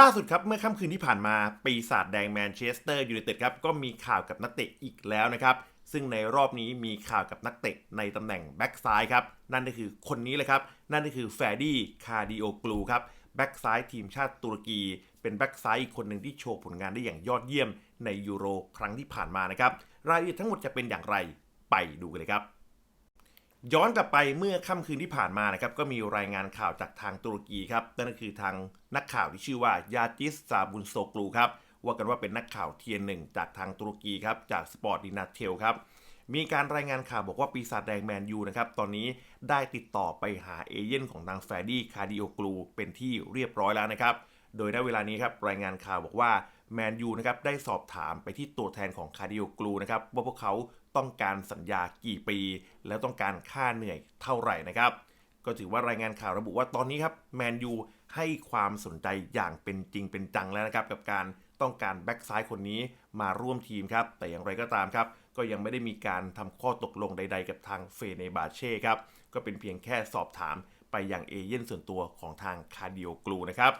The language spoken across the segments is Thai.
ล่าสุดครับเมื่อค่ำคืนที่ผ่านมาปีศาจแดงแมนเชสเตอร์ยูไนเต็ดครับก็มีข่าวกับนักเตะอีกแล้วนะครับซึ่งในรอบนี้มีข่าวกับนักเตะในตำแหน่งแบ็กซ้ายครับนั่นก็คือคนนี้เลยครับนั่นก็คือแฟดี้คาดิโอกลูครับแบ็กซ้ายทีมชาติตุรกี เป็นแบ็กซ้ายอีกคนหนึ่งที่โชว์ผลงานได้อย่างยอดเยี่ยมในยูโรครั้งที่ผ่านมานะครับรายละเอียดทั้งหมดจะเป็นอย่างไรไปดูกันเลยครับ ย้อนกลับไปเมื่อค่ำคืนที่ผ่านมานะครับก็มีรายงานข่าวจากทางตุรกีครับนั่นก็คือทางนักข่าวที่ชื่อว่ายาจิสซาบุนโซกลูครับว่ากันว่าเป็นนักข่าวเทียนหนึ่งจากทางตุรกีครับจากสปอร์ตดินาเทลครับมีการรายงานข่าวบอกว่าปีศาจแดงแมนยูนะครับตอนนี้ได้ติดต่อไปหาเอเย่นของนางแฟดี้คาดิโอกลูเป็นที่เรียบร้อยแล้วนะครับโดยณเวลานี้ครับรายงานข่าวบอกว่าแมนยูนะครับได้สอบถามไปที่ตัวแทนของคาดิโอกลูนะครับว่าพวกเขา ต้องการสัญญากี่ปี แล้วต้องการค่าเหนื่อยเท่าไหร่นะครับ ก็ถือว่ารายงานข่าวระบุว่าตอนนี้ครับแมนยูให้ความสนใจอย่างเป็นจริงเป็นจังแล้วนะครับกับการต้องการแบ็กซ้ายคนนี้มาร่วมทีมครับ แต่อย่างไรก็ตามครับ ก็ยังไม่ได้มีการทำข้อตกลงใด ๆ กับทางเฟเนบาเช่ครับ ก็เป็นเพียงแค่สอบถามไปยังเอเย่นส่วนตัวของทางคาดิโอกลูนะครับ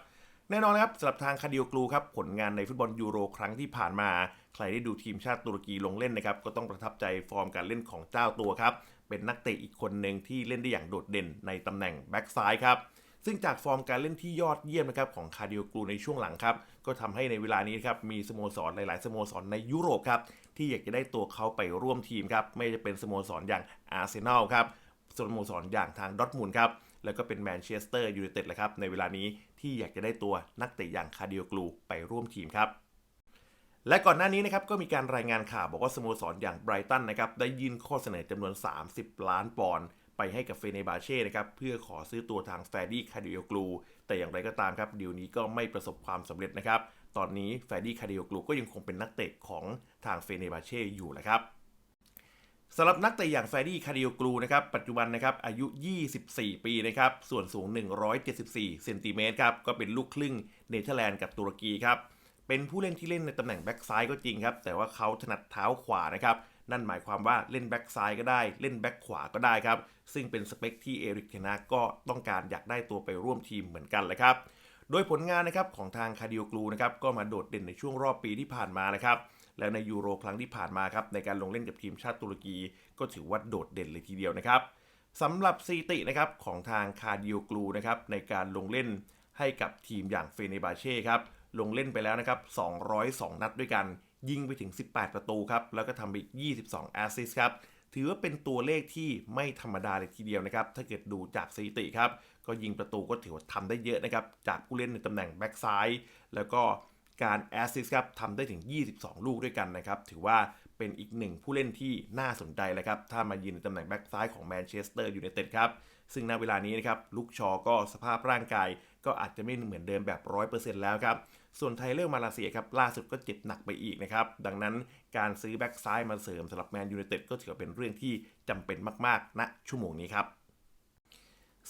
แน่นอนนะครับสำหรับทางคาดิโอกลูครับผลงานในฟุตบอลยูโรครั้งที่ผ่านมา ใครได้ดูทีมชาติตุรกีลงเล่นนะครับก็ต้องประทับใจฟอร์มการเล่นของเจ้าตัวครับ เป็นนักเตะอีกคนหนึ่งที่เล่นได้อย่างโดดเด่นในตำแหน่งแบ็กซ้ายครับซึ่งจากฟอร์มการเล่นที่ยอดเยี่ยมนะครับของคาดิโอกลูในช่วงหลังครับก็ทำให้ในเวลานี้ครับมีสโมสรหลาย ๆ สโมสรในยุโรปครับที่อยากจะได้ตัวเขาไปร่วมทีมครับไม่จะเป็นสโมสรอย่างอาร์เซนอลครับสโมสรอย่างทางดอทมุนด์ครับ แล้วก็เป็นแมนเชสเตอร์ยูไนเต็ดแหละครับในเวลานี้ที่อยากจะได้ตัวนักเตะอย่างคาดิโอกลูไปร่วมทีมครับและก่อนหน้านี้นะครับก็มีการรายงานข่าวบอกว่าสโมสรอย่างไบรตันนะครับได้ยื่นข้อเสนอจำนวน 30 ล้านปอนด์ไปให้กับเฟเนบาเช่นะครับเพื่อขอซื้อตัวทางแฟดี้คาดิโอกลูแต่อย่างไรก็ตามครับดีลนี้ก็ไม่ประสบความสำเร็จนะครับ ตอนนี้แฟดี้คาดิโอกลูก็ยังคงเป็นนักเตะของทางเฟเนบาเช่อยู่นะครับ สำหรับนักเตะอย่างแฟดี้คาดิโอกลูนะครับปัจจุบันนะครับอายุ 24 ปีนะครับส่วนสูง 174เซนติเมตรครับก็เป็นลูกครึ่งเนเธอร์แลนด์กับตุรกีครับเป็นผู้เล่นที่เล่นในตำแหน่งแบ็กซ้ายก็จริงครับแต่ว่าเขาถนัดเท้าขวานะครับนั่นหมายความว่าเล่นแบ็กซ้ายก็ได้เล่นแบ็กขวาก็ได้ครับซึ่งเป็นสเปคที่เอริกเทนาก็ต้องการอยากได้ตัวไปร่วมทีมเหมือนกันเลยครับโดยผลงานนะครับของทางคาดิโอกลูนะครับก็มาโดดเด่นในช่วงรอบปีที่ผ่านมานะครับ แล้วในยูโรครั้งที่ผ่านมาครับในการลงเล่นกับทีมชาติตุรกี ก็ถือว่าโดดเด่นเลยทีเดียวนะครับสำหรับสถิตินะครับของทางคาดิโอกลูนะครับในการลงเล่นให้กับทีมอย่างเฟเนบาเช่ครับลงเล่นไปแล้วนะครับ 202 นัดด้วยกัน ยิงไปถึง 18 ประตูครับ แล้วก็ทำไป22แอสซิสครับ ถือว่าเป็นตัวเลขที่ไม่ธรรมดาเลยทีเดียวนะครับ ถ้าเกิดดูจากสถิติครับ ก็ยิงประตูก็ถือว่าทำได้เยอะนะครับ จากผู้เล่นในตำแหน่งแบ็กซ้าย แล้วก็ การแอสซิสครับทำได้ถึง 22 ลูกด้วยกันนะครับ ถือว่าเป็นอีกหนึ่งผู้เล่นที่น่าสนใจเลยครับ ถ้ามายืนในตำแหน่งแบ็กซ้ายของแมนเชสเตอร์ยูไนเต็ดครับ ซึ่งณเวลานี้นะครับลุกชอก็สภาพร่างกาย ก็อาจจะไม่เหมือนเดิมแบบ 100%แล้วครับ ส่วนไทเลอร์มาลาเซียครับล่าสุดก็เจ็บหนักไปอีกนะครับ ดังนั้นการซื้อแบ็กซ้ายมาเสริมสำหรับแมนยูไนเต็ดก็ถือว่าเป็นเรื่องที่จำเป็นมากๆณชั่วโมงนี้ครับ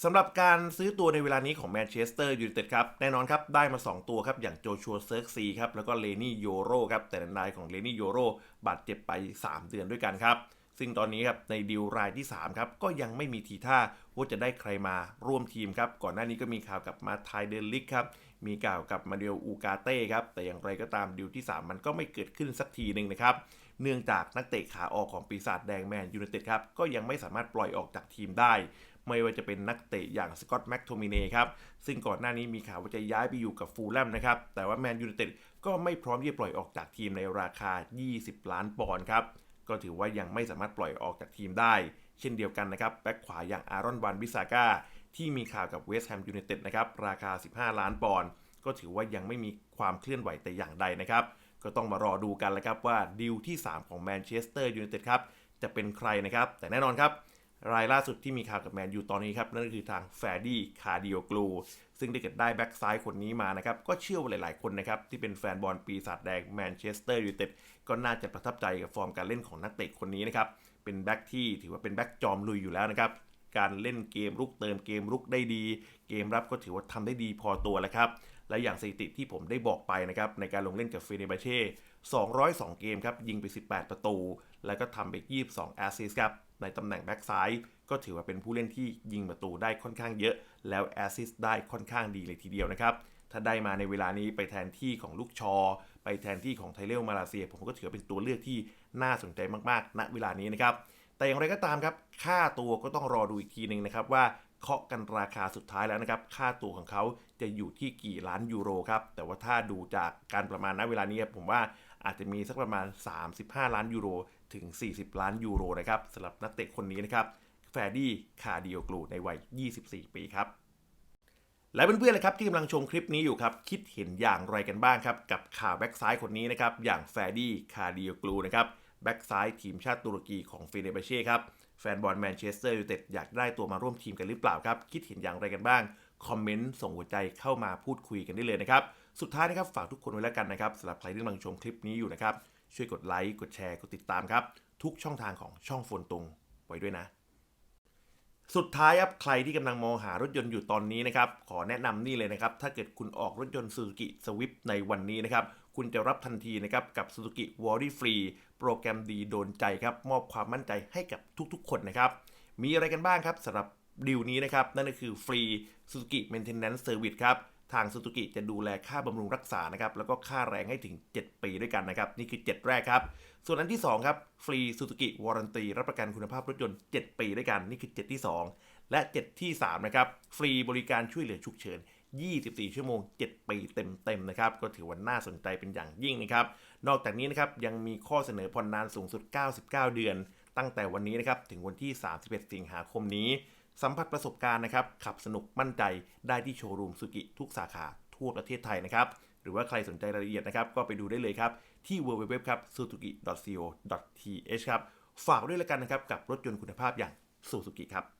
สำหรับการซื้อตัวในเวลานี้ของแมนเชสเตอร์ยูไนเต็ดครับ แน่นอนครับ ได้มา 2 ตัวครับ อย่างโจชัวเซิร์กซีครับ แล้วก็เลนี่โยโรครับ แต่นายของเลนี่โยโรบาดเจ็บไป 3 เดือนด้วยกันครับ ซึ่งตอนนี้ครับ ในดีลรายที่ 3 ครับ ก็ยังไม่มีทีท่าว่าจะได้ใครมาร่วมทีมครับ ก่อนหน้านี้ก็มีข่าวกับมาไทเดลิกครับ มีข่าวกับมาเดลอูกาเต้ครับ แต่อย่างไรก็ตามดีลที่ 3 มันก็ไม่เกิดขึ้นสักทีหนึ่งนะครับเนื่องจากนักเตะขาออกของปีศาจแดงแมนยูไนเต็ดครับก็ยังไม่สามารถปล่อยออกจากทีมได้ ไม่ว่าจะเป็นนักเตะอย่างสกอตแม็กโทมิเน่ครับซึ่งก่อนหน้านี้มีข่าวว่าจะย้ายไปอยู่กับฟูลแลมนะครับแต่ว่าแมนยูไนเต็ดก็ไม่พร้อมที่จะปล่อยออกจากทีมในราคา 20 ล้านปอนด์ครับก็ถือว่ายังไม่สามารถปล่อยออกจากทีมได้ เช่นเดียวกันนะครับแบ็คขวาอย่างอารอนวันบิซาก้าที่มีข่าวกับเวสต์แฮมยูไนเต็ดนะครับราคา 15 ล้านปอนด์ก็ถือว่ายังไม่มีความเคลื่อนไหวแต่อย่างใดนะครับ ก็ต้องมารอดูกันแล้วครับว่าดีลที่ 3 ของแมนเชสเตอร์ยูไนเต็ดครับจะเป็นใครนะครับ แต่แน่นอนครับ รายล่าสุดที่มีข่าวกับแมนยูตอนนี้ครับ นั่นก็คือทางแฟดี้คาดิโอกลูซึ่งได้เกิดได้แบ็กซ้ายคนนี้มานะครับ ก็เชื่อว่าหลายๆคนนะครับ ที่เป็นแฟนบอลปีศาจแดงแมนเชสเตอร์ยูไนเต็ดก็น่าจะประทับใจกับฟอร์มการเล่นของนักเตะคนนี้นะครับ เป็นแบ็กที่ถือว่าเป็นแบ็กจอมลุยอยู่แล้วนะครับ การเล่นเกมรุกเติมเกมรุกได้ดี เกมรับก็ถือว่าทำได้ดีพอตัวแล้วครับและอย่างสถิติที่ผมได้บอกไปนะครับในการลงเล่นกับเฟเนบาเช่202 เกมครับยิงไป 18 ประตู แล้วก็ทำไป 22 แอสซิสต์ครับ ในตำแหน่งแบ็กซ้ายก็ถือว่าเป็นผู้เล่นที่ยิงประตูได้ค่อนข้างเยอะ แล้วแอสซิสต์ได้ค่อนข้างดีเลยทีเดียวนะครับ ถ้าได้มาในเวลานี้ไปแทนที่ของลูกชอ ไปแทนที่ของไทเลลมาเลเซีย ผมก็ถือเป็นตัวเลือกที่น่าสนใจมากๆ ณ เวลานี้นะครับ แต่อย่างไรก็ตามครับ ค่าตัวก็ต้องรอดูอีกทีหนึ่งนะครับว่าเคาะกันราคาสุดท้ายแล้วนะครับ ค่าตัวของเขาจะอยู่ที่กี่ล้านยูโรครับ แต่ว่าถ้าดูจากการประมาณณเวลานี้ครับผมว่าอาจจะมีสักประมาณ 35 ล้านยูโร ถึง 40 ล้านยูโรนะครับสำหรับนักเตะคนนี้นะครับแฟรดี้คาดิโอกลูในวัย 24 ปีครับและเพื่อนๆเลยครับที่กำลังชมคลิปนี้อยู่ครับ คิดเห็นอย่างไรกันบ้างครับ กับข่าวแบ็กซ้ายคนนี้นะครับ อย่างแฟรดี้คาดิโอกลูนะครับแบ็กซ้ายทีมชาติตุรกีของฟีเนเบเช่ครับ แฟนบอลแมนเชสเตอร์ยูไนเต็ดอยากได้ตัวมาร่วมทีมกันหรือเปล่าครับ คิดเห็นอย่างไรกันบ้าง คอมเมนต์ส่งหัวใจเข้ามาพูดคุยกันได้เลยนะครับ สุดท้ายนะครับฝากทุกคนไว้แล้วกันนะครับสำหรับใครที่กำลังชมคลิปนี้อยู่นะครับ ช่วยกดไลค์ กดแชร์ กดติดตามครับ ทุกช่องทางของช่องโฟนตรงไว้ด้วยนะ สุดท้ายครับใครที่กำลังมองหารถยนต์อยู่ตอนนี้นะครับ ขอแนะนำนี่เลยนะครับ ถ้าเกิดคุณออกรถยนต์ Suzuki Swift ในวันนี้นะครับคุณจะรับทันทีนะครับกับ Suzuki Worry Free โปรแกรมดีโดนใจครับ มอบความมั่นใจให้กับทุกๆ คนนะครับ มีอะไรกันบ้างครับสำหรับดีลนี้นะครับ นั่นก็คือฟรี Suzuki Maintenance Service ครับ ทาง Suzuki จะดูแลค่าบำรุงรักษานะครับแล้วก็ค่าแรงให้ถึง 7 ปีด้วยกันนะครับ นี่คือ 7 แรกครับ ส่วนอันที่ 2 ครับ ฟรี Suzuki Warranty รับประกันคุณภาพรถยนต์ 7 ปีด้วยกัน นี่คือ 7 ที่ 2 และ 7 ที่ 3 นะครับ ฟรีบริการช่วยเหลือฉุกเฉิน 24 ชั่วโมง 7 ปีเต็มๆนะครับ ก็ถือว่าน่าสนใจเป็นอย่างยิ่งนะครับ นอกจากนี้นะครับยังมีข้อเสนอผ่อนนานสูงสุด 99 เดือน ตั้งแต่วันนี้นะครับถึงวันที่ 31 สิงหาคมนี้ สัมผัสประสบการณ์นะครับ ขับสนุกมั่นใจได้ที่โชว์รูมสุกิทุกสาขาทั่วประเทศไทยนะครับ หรือว่าใครสนใจรายละเอียดนะครับ ก็ไปดูได้เลยครับ ที่ www ครับ suzuki.co.th ครับ ฝากด้วยแล้วกันนะครับ กับรถยนต์คุณภาพอย่าง Suzuki ครับ